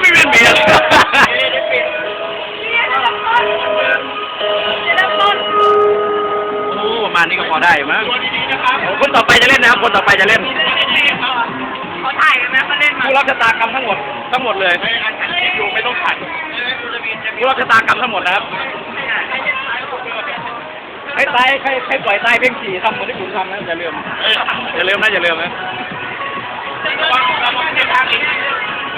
ไม่เป็นเบียดโอ้ประมาณนี้ก็พอได้มั้งคนต่อไปจะเล่นนะครับ คนต่อไปจะเล่นผู้รับชะตากรรมทั้งหมดทั้งหมดเลยไม่ต้องขัดผู้รับชะตากรรมทั้งหมดนะครับใครตายใครใครปล่อยตายเพ่งขี่ทำเหมือนที่คุณทำนะอย่าลืมอย่าลืมนะอย่าลืมนะ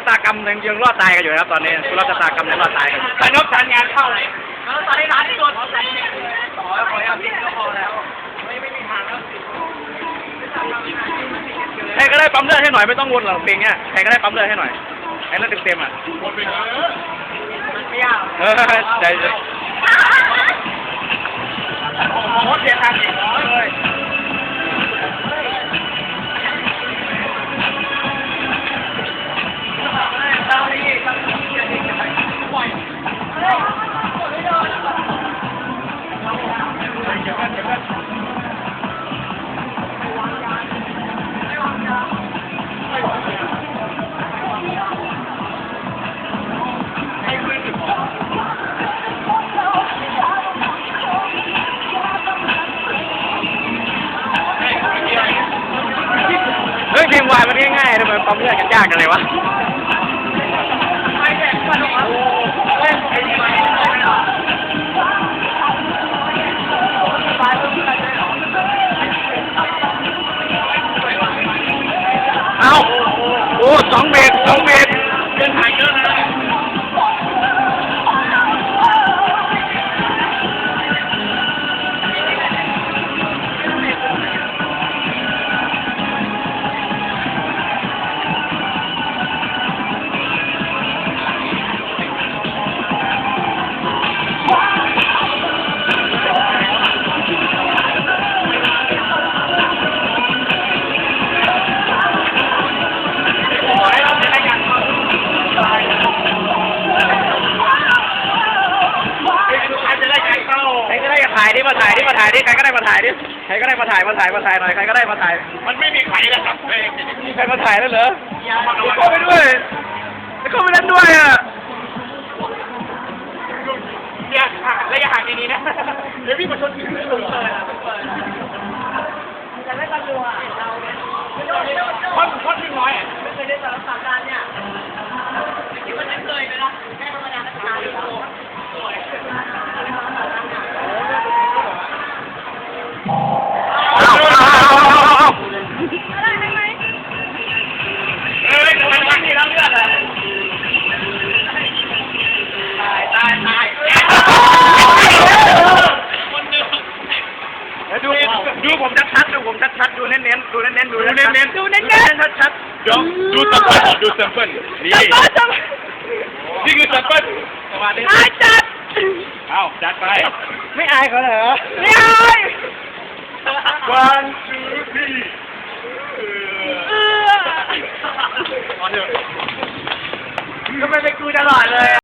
ะตากรรมยังยังรอดตายกันอยู่นะครับตอนนี้ผู้รับชะตากรรมยังรอดตายกันอยู่ฉันนกฉันงานเข้าเลยแล้วตอนนี้ร้านที่โดนเขาใส่เนี่ยต่อแล้วขอเอาพี่ก็พอแล้ว ไม่ไม่มีทางแล้วใครก็ได้ปั๊มเลือดให้หน่อยไม่ต้องวนหรอกเพลงเนี้ยใครก็ได้ปั๊มเลือดให้หน่อยให้เลือดเต็มๆอะวนไปเถอะไม่ยากเออใจเย็นโอ้โหเสียทางอีกเลยเฮ้ย มวายมันง่ายๆทำไมปั๊มเลือดกันยากกันเลยวะาถ่ายดิมาถ่ายดิมาถ่ายดิใครก็ได้มาถ่ายดิใครก็ได้มาถ่ายมาถ่ายมาถ่ายหน่อยใครก็ได้มาถ่ายมันไม่มีใครแล้วครับเฮ้ยมีใครมาถ่ายแล้วเหรอเข้าไปด้วยเข้าไปเล่นด้วยอะเนี่ยห่างระยะห่างดีๆนะเดี๋ยวพี่มาชนพี่เลยเปิดจะได้กันดูอะคนคนที่น้อยอะไม่เคยได้สารสารการเนี่ย น้นๆดูดูเน้นๆดูเน้นๆชัดๆเดี๋ยวดูสัมเปิลดูสัมเปิลนี่นี่คือสัมเปิลสวัสดีอาจัดเอาจัดไป ไม่อายเขาเหรอไม่อาย